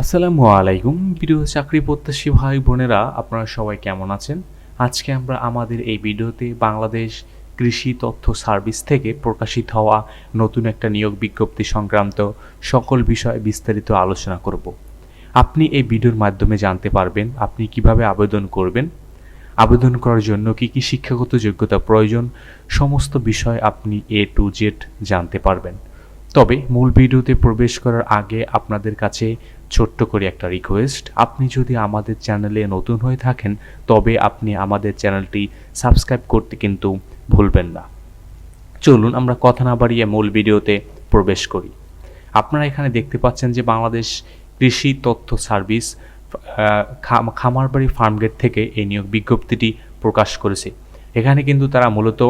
আসসালামু আলাইকুম প্রিয় চাকরি প্রত্যাশী ভাই বোনেরা, আপনারা সবাই কেমন আছেন? আজকে আমরা আমাদের এই ভিডিওতে বাংলাদেশ কৃষি তথ্য সার্ভিস থেকে প্রকাশিত হওয়া নতুন একটা নিয়োগ বিজ্ঞপ্তি সংক্রান্ত সকল বিষয়ে বিস্তারিত আলোচনা করব। আপনি এই ভিডিওর মাধ্যমে জানতে পারবেন আপনি কীভাবে আবেদন করবেন, আবেদন করার জন্য কি কি শিক্ষাগত যোগ্যতা প্রয়োজন, সমস্ত বিষয় আপনি এ টু জেড জানতে পারবেন। তবে মূল ভিডিওতে প্রবেশ করার আগে আপনাদের কাছে ছোট্ট করে একটা রিকোয়েস্ট আপনি যদি আমাদের চ্যানেলে নতুন হয়ে থাকেন, তবে আপনি আমাদের চ্যানেলটি সাবস্ক্রাইব করতে কিন্তু ভুলবেন না। চলুন আমরা কথা না বাড়িয়ে মূল ভিডিওতে প্রবেশ করি। আপনারা এখানে দেখতে পাচ্ছেন যে বাংলাদেশ কৃষি তথ্য সার্ভিস খামারবাড়ি ফার্মগেট থেকে এই নিয়োগ বিজ্ঞপ্তিটি প্রকাশ করেছে। এখানে কিন্তু তারা মূলত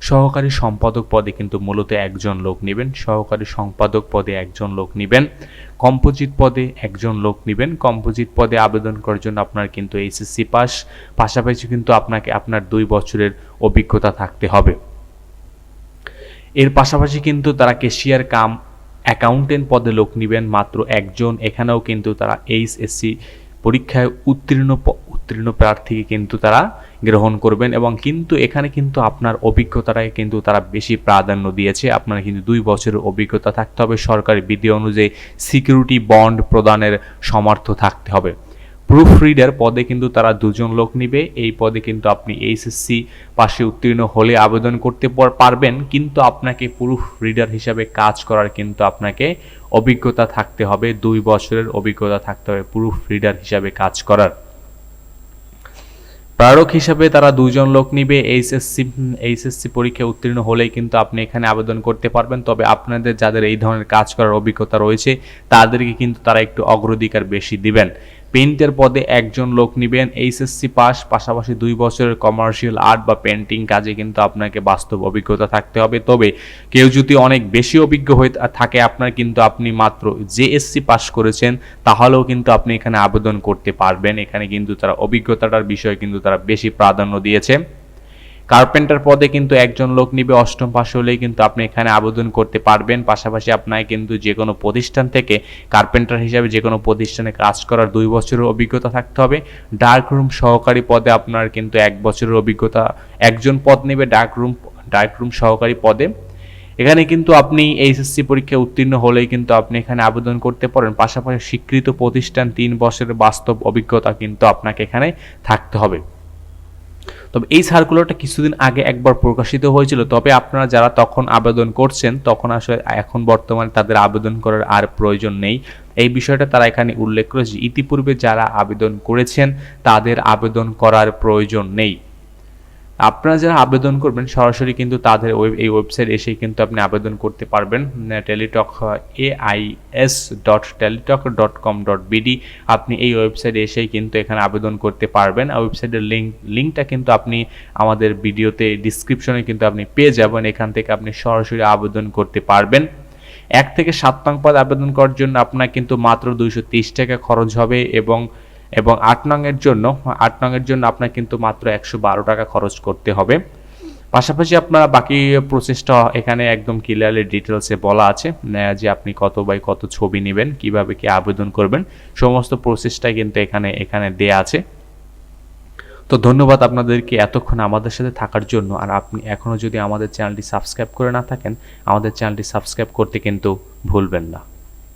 সহকারী সম্পাদক পদে কিন্তু মূলত একজন লোক নেবেন, সহকারী সম্পাদক পদে একজন লোক নেবেন, কম্পোজিট পদে একজন লোক নেবেন, কম্পোজিট পদে আবেদন করার জন্য আপনার কিন্তু এইচএসসি পাস, পাশাপাশি কিন্তু আপনাকে আপনার দুই বছরের অভিজ্ঞতা থাকতে হবে। এর পাশাপাশি কিন্তু তারা কেশিয়ার কাম অ্যাকাউন্টেন্ট পদে লোক নেবেন, মাত্র একজন। এখানেও কিন্তু তারা এইচএসসি পরীক্ষায় উত্তীর্ণ উত্তীর্ণ প্রার্থীকে কিন্তু তারা গ্রহণ করবেন এবং কিন্তু এখানে কিন্তু আপনার অভিজ্ঞতাটাকে কিন্তু তারা বেশি প্রাধান্য দিয়েছে। আপনার কিন্তু দুই বছরের অভিজ্ঞতা থাকতে হবে, সরকারি বিধি অনুযায়ী সিকিউরিটি বন্ড প্রদানের সমর্থ থাকতে হবে। প্রুফ রিডার পদে কিন্তু তারা দুজন লোক নিবে, এই পদে কিন্তু আপনি এইচএসসি পাশে উত্তীর্ণ হলে আবেদন করতে পারবেন, কিন্তু আপনাকে প্রুফ রিডার হিসাবে কাজ করার কিন্তু আপনাকে অভিজ্ঞতা থাকতে হবে, দুই বছরের অভিজ্ঞতা থাকতে হবে প্রুফ রিডার হিসাবে কাজ করার। প্রারক হিসাবে তারা দুজন লোক নিবে। এইচএসসি এইচএসসি পরীক্ষায় উত্তীর্ণ হলেই কিন্তু আপনি এখানে আবেদন করতে পারবেন। তবে আপনাদের যাদের এই ধরনের কাজ করার অভিজ্ঞতা রয়েছে, তাদেরকে কিন্তু তারা একটু অগ্রাধিকার বেশি দিবেন। পেইন্টের পদে একজন লোক নেবেন। এইচএসসি পাস, পাশাপাশি দুই বছরের কমার্শিয়াল আর্ট বা পেন্টিং কাজে কিন্তু আপনাকে বাস্তব অভিজ্ঞতা থাকতে হবে। তবে কেউ যদি অনেক বেশি অভিজ্ঞ হয়ে থাকে, আপনার কিন্তু আপনি মাত্র জেএসসি পাস করেছেন, তাহলেও কিন্তু আপনি এখানে আবেদন করতে পারবেন। এখানে কিন্তু তারা অভিজ্ঞতাটার বিষয়ে কিন্তু তারা বেশি প্রাধান্য দিয়েছে। কার্পেন্টার পদে কিন্তু একজন লোক নিবে, অষ্টম পাশ হলেই কিন্তু আপনি এখানে আবেদন করতে পারবেন। পাশাপাশি আপনাকে কিন্তু যে কোনো প্রতিষ্ঠান থেকে কার্পেন্টার হিসাবে যে কোনো প্রতিষ্ঠানে কাজ করার দুই বছরের অভিজ্ঞতা থাকতে হবে। ডার্ক রুম সহকারী পদে আপনার কিন্তু এক বছরের অভিজ্ঞতা, একজন পদ নেবে ডার্ক রুম ডার্ক রুম সহকারী পদে। এখানে কিন্তু আপনি এইচএসসি পরীক্ষায় উত্তীর্ণ হলেই কিন্তু আপনি এখানে আবেদন করতে পারেন। পাশাপাশি স্বীকৃত প্রতিষ্ঠান তিন বছরের বাস্তব অভিজ্ঞতা কিন্তু আপনাকে এখানে থাকতে হবে। তবে এই সার্কুলারটা কিছুদিন আগে একবার প্রকাশিত হয়েছিল। তবে আপনারা যারা তখন আবেদন করছেন, তখন আসলে এখন বর্তমানে তাদের আবেদন করার আর প্রয়োজন নেই। এই বিষয়টা তারা এখানে উল্লেখ করেছে ইতিপূর্বে যারা আবেদন করেছেন, তাদের আবেদন করার প্রয়োজন নেই। আপনারা যারা আবেদন করবেন, সরাসরি কিন্তু তাদের ওয়েব, এই ওয়েবসাইট এসেই কিন্তু আপনি আবেদন করতে পারবেন। Teletalk A I S dot Teletalk dot com dot BD আপনি এই ওয়েবসাইটে এসেই কিন্তু এখানে আবেদন করতে পারবেন। আর ওয়েবসাইটের লিঙ্ক লিঙ্কটা কিন্তু আপনি আমাদের ভিডিওতে ডিসক্রিপশনে কিন্তু আপনি পেয়ে যাবেন। এখান থেকে আপনি সরাসরি আবেদন করতে পারবেন। এক থেকে সাত পদ আবেদন করার জন্য আপনার কিন্তু মাত্র দুইশো টাকা খরচ হবে এবং এবং আট নংয়ের জন্য, আট নংয়ের জন্য আপনার কিন্তু মাত্র একশো বারো টাকা খরচ করতে হবে। পাশাপাশি আপনারা বাকি প্রসেসটা এখানে একদম ক্লিয়ারলি ডিটেলসে বলা আছে যে আপনি কত বাই কত ছবি নেবেন, কীভাবে কি আবেদন করবেন, সমস্ত প্রসেসটাই কিন্তু এখানে এখানে দেয়া আছে। তো ধন্যবাদ আপনাদেরকে এতক্ষণ আমাদের সাথে থাকার জন্য, আর আপনি এখনও যদি আমাদের চ্যানেলটি সাবস্ক্রাইব করে না থাকেন, আমাদের চ্যানেলটি সাবস্ক্রাইব করতে কিন্তু ভুলবেন না।